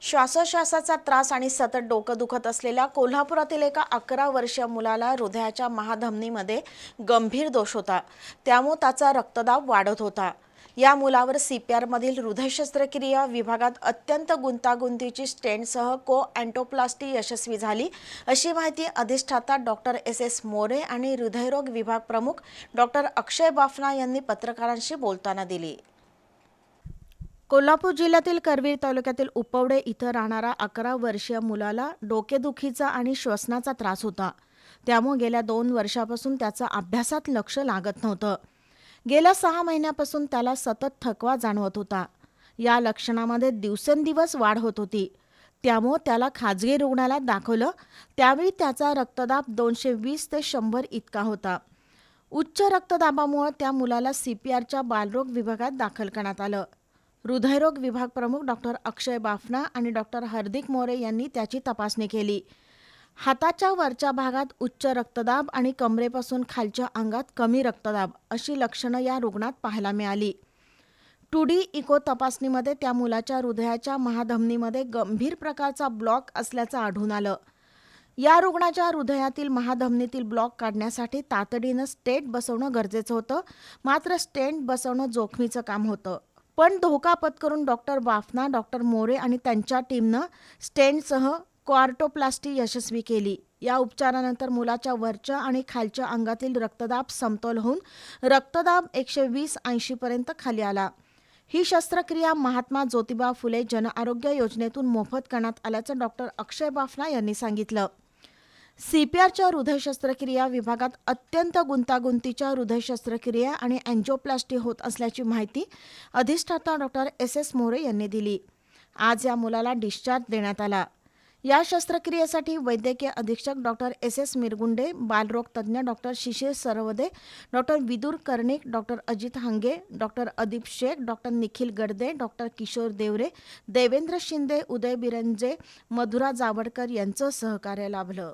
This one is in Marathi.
श्वासोश्वासाचा त्रास आणि सतत डोकं दुखत असलेल्या कोल्हापुरातील एका अकरा वर्षीय मुलाला हृदयाच्या महाधमनीमध्ये गंभीर दोष होता. त्यामुळे त्याचा रक्तदाब वाढत होता. या मुलावर सी पी आरमधील हृदय शस्त्रक्रिया विभागात अत्यंत गुंतागुंतीची स्टेंटसह को अँटोप्लास्टी यशस्वी झाली अशी माहिती अधिष्ठाता डॉक्टर एस. एस. मोरे आणि हृदयरोग विभाग प्रमुख डॉक्टर अक्षय बाफना यांनी पत्रकारांशी बोलताना दिली. कोल्हापूर जिल्ह्यातील करवीर तालुक्यातील उपवडे इथं राहणारा अकरा वर्षीय मुलाला डोकेदुखीचा आणि श्वसनाचा त्रास होता. त्यामुळे गेल्या दोन वर्षापासून त्याचं अभ्यासात लक्ष लागत नव्हतं. गेल्या सहा महिन्यापासून त्याला सतत थकवा जाणवत होता. या लक्षणामध्ये दिवसेंदिवस वाढ होत होती. त्यामुळं त्याला खाजगी रुग्णालयात दाखवलं. त्यावेळी त्याचा रक्तदाब दोनशे वीस ते शंभर इतका होता. उच्च रक्तदाबामुळे त्या मुलाला सी पी आरच्या बालरोग विभागात दाखल करण्यात आलं. हृदयरोग विभाग प्रमुख डॉक्टर अक्षय बाफना आणि डॉक्टर हार्दिक मोरे यांनी त्याची तपासणी केली. हाताच्या वरच्या भागात उच्च रक्तदाब आणि कमरेपासून खालच्या अंगात कमी रक्तदाब अशी लक्षणं या रुग्णात पाहायला मिळाली. टू डी इको तपासणीमध्ये त्या मुलाच्या हृदयाच्या महाधमनीमध्ये गंभीर प्रकारचा ब्लॉक असल्याचं आढळून आलं. या रुग्णाच्या हृदयातील महाधमनीतील ब्लॉक काढण्यासाठी तातडीनं स्टेट बसवणं गरजेचं होतं मात्र स्टेंट बसवणं जोखमीचं काम होतं. पण धोका पत्करून डॉक्टर बाफना डॉक्टर मोरे आणि त्यांच्या टीमनं स्टेनसह क्वार्टोप्लास्टी यशस्वी केली. या उपचारानंतर मुलाच्या वरच्या आणि खालच्या अंगातील रक्तदाब समतोल होऊन रक्तदाब एकशे वीस ऐंशीपर्यंत खाली आला. ही शस्त्रक्रिया महात्मा ज्योतिबा फुले जनआरोग्य योजनेतून मोफत करण्यात आल्याचं डॉक्टर अक्षय बाफना यांनी सांगितलं. सीपीआरच्या हृदय शस्त्रक्रिया विभागात अत्यंत गुंतागुंतीच्या हृदय शस्त्रक्रिया आणि अँजिओप्लास्टी होत असल्याची माहिती अधिष्ठाता डॉक्टर एस एस मोरे यांनी दिली. आज या मुलाला डिस्चार्ज देण्यात आला. या शस्त्रक्रियेसाठी वैद्यकीय अधीक्षक डॉक्टर एस एस मिरगुंडे बालरोग तज्ज्ञ doctor Shishir Sarvade doctor Vidur Karnik doctor Ajit Hange doctor Adeep Shaikh doctor Nikhil Gadade doctor Kishor Deore Devendra Shinde Uday Biranje Madhura Javadkar यांचं सहकार्य लाभलं.